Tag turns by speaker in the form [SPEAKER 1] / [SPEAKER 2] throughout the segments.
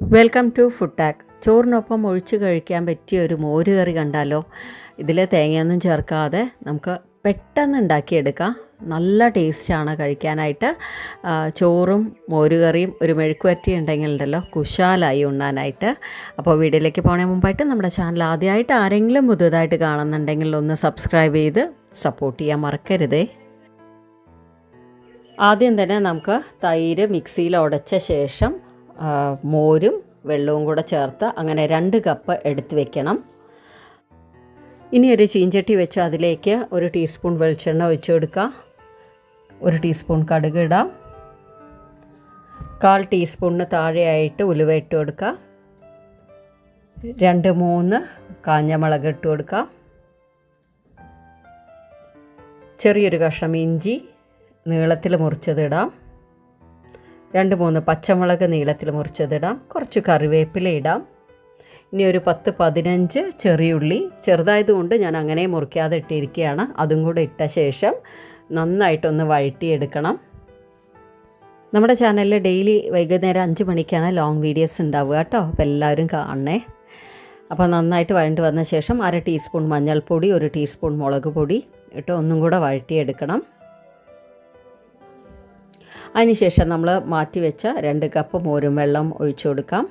[SPEAKER 1] Welcome to food talk ചോറിനൊപ്പം ഒഴിച്ചു കഴിക്കാൻ പറ്റിയ ഒരു മോര് കറി കണ്ടാലോ? ഇതിൽ തേങ്ങയൊന്നും ചേർക്കാതെ നമുക്ക് പെട്ടെന്ന് ഉണ്ടാക്കിയെടുക്കാം. നല്ല ടേസ്റ്റാണ് കഴിക്കാനായിട്ട്. ചോറും മോരുകറിയും ഒരു മെഴുക്കുവരട്ടി ഉണ്ടെങ്കിൽ ഉണ്ടല്ലോ കുശാലായി ഉണ്ണാനായിട്ട്. അപ്പോൾ വീഡിയോയിലേക്ക് പോണേ മുമ്പായിട്ട് നമ്മുടെ ചാനൽ ആദ്യമായിട്ട് ആരെങ്കിലും പുതുതായിട്ട് കാണുന്നുണ്ടെങ്കിൽ ഒന്ന് സബ്സ്ക്രൈബ് ചെയ്ത് സപ്പോർട്ട് ചെയ്യാൻ മറക്കരുതേ. ആദ്യം തന്നെ നമുക്ക് തൈര് മിക്സിയിൽ ഉടച്ച ശേഷം മോരും വെള്ളവും കൂടെ ചേർത്ത് അങ്ങനെ രണ്ട് കപ്പ് എടുത്ത് വെക്കണം. ഇനി ഒരു ചീഞ്ചട്ടി വെച്ച് അതിലേക്ക് ഒരു ടീസ്പൂൺ വെളിച്ചെണ്ണ ഒഴിച്ചു കൊടുക്കുക. ഒരു ടീസ്പൂൺ കടുക് ഇടാം. കാൽ ടീസ്പൂണിന് താഴെയായിട്ട് ഉലുവ ഇട്ട് കൊടുക്കുക. രണ്ട് മൂന്ന് കാഞ്ഞ മുളക് ഇട്ട് കൊടുക്കുക. ചെറിയൊരു കഷ്ണം ഇഞ്ചി നീളത്തിൽ മുറിച്ചതിടാം രണ്ട് മൂന്ന് പച്ചമുളക് നീളത്തിൽ മുറിച്ചതിടാം. കുറച്ച് കറിവേപ്പില ഇടാം. ഇനി ഒരു പത്ത് പതിനഞ്ച് ചെറിയുള്ളി ചെറുതായതുകൊണ്ട് ഞാൻ അങ്ങനെ മുറിക്കാതെ ഇട്ടിരിക്കുകയാണ്. അതും കൂടെ ഇട്ട ശേഷം നന്നായിട്ടൊന്ന് വഴറ്റിയെടുക്കണം. നമ്മുടെ ചാനലിൽ ഡെയിലി വൈകുന്നേരം അഞ്ച് മണിക്കാണ് ലോങ് വീഡിയോസ് ഉണ്ടാവുക കേട്ടോ. അപ്പോൾ എല്ലാവരും കാണണേ. അപ്പോൾ നന്നായിട്ട് വഴണ്ട് വന്ന ശേഷം അര ടീസ്പൂൺ മഞ്ഞൾപ്പൊടി ഒരു ടീസ്പൂൺ മുളക് പൊടി ഇട്ട് ഒന്നും കൂടെ വഴറ്റിയെടുക്കണം. അതിനുശേഷം നമ്മൾ മാറ്റി വെച്ച രണ്ട് കപ്പ് മോരും വെള്ളം ഒഴിച്ചു കൊടുക്കാം.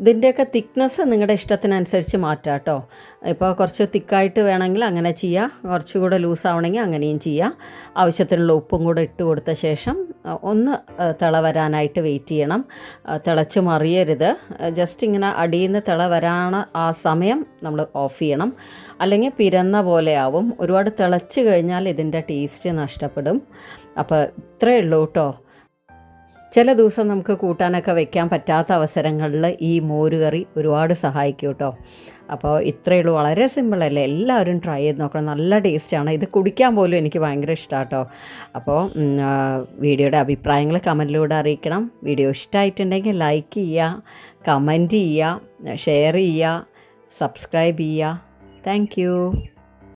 [SPEAKER 1] ഇതിന്റെയൊക്കെ തിക്നെസ് നിങ്ങളുടെ ഇഷ്ടത്തിനനുസരിച്ച് മാറ്റാം കേട്ടോ. ഇപ്പോൾ കുറച്ച് തിക്കായിട്ട് വേണമെങ്കിൽ അങ്ങനെ ചെയ്യാം. കുറച്ചുകൂടെ ലൂസ് ആവണമെങ്കിൽ അങ്ങനെയും ചെയ്യാം. ആവശ്യത്തിനുള്ള ഉപ്പും കൂടെ ഇട്ട് കൊടുത്ത ശേഷം ഒന്ന് തിള വരാനായിട്ട് വെയിറ്റ് ചെയ്യണം. തിളച്ച് മറിയരുത്. ജസ്റ്റ് ഇങ്ങനെ അടിയിൽ നിന്ന് തിള വരാണ ആ സമയം നമ്മൾ ഓഫ് ചെയ്യണം. അല്ലെങ്കിൽ പിരന്ന പോലെ ആവും. ഒരുപാട് തിളച്ച് കഴിഞ്ഞാൽ ഇതിന്റെ ടേസ്റ്റ് നഷ്ടപ്പെടും. അപ്പോൾ ഇത്രയേ ഉള്ളൂ കേട്ടോ. ചില ദിവസം നമുക്ക് കൂട്ടാനൊക്കെ വെക്കാൻ പറ്റാത്ത അവസരങ്ങളിൽ ഈ മോര് മോരുകറി ഒരുപാട് സഹായിക്കും കേട്ടോ. അപ്പോൾ ഇത്രയേ ഉള്ളൂ. വളരെ സിമ്പിളല്ലേ എല്ലാവരും ട്രൈ ചെയ്ത് നോക്കണം. നല്ല ടേസ്റ്റാണ് ഇത് കുടിക്കാൻ പോലും എനിക്ക് ഭയങ്കര ഇഷ്ടമാണ് കേട്ടോ. അപ്പോൾ വീഡിയോയുടെ അഭിപ്രായങ്ങൾ കമന്റിലൂടെ അറിയിക്കണം. വീഡിയോ ഇഷ്ടമായിട്ടുണ്ടെങ്കിൽ ലൈക്ക് ചെയ്യുക കമന്റ് ചെയ്യുക ഷെയർ ചെയ്യുക സബ്സ്ക്രൈബ് ചെയ്യുക. താങ്ക്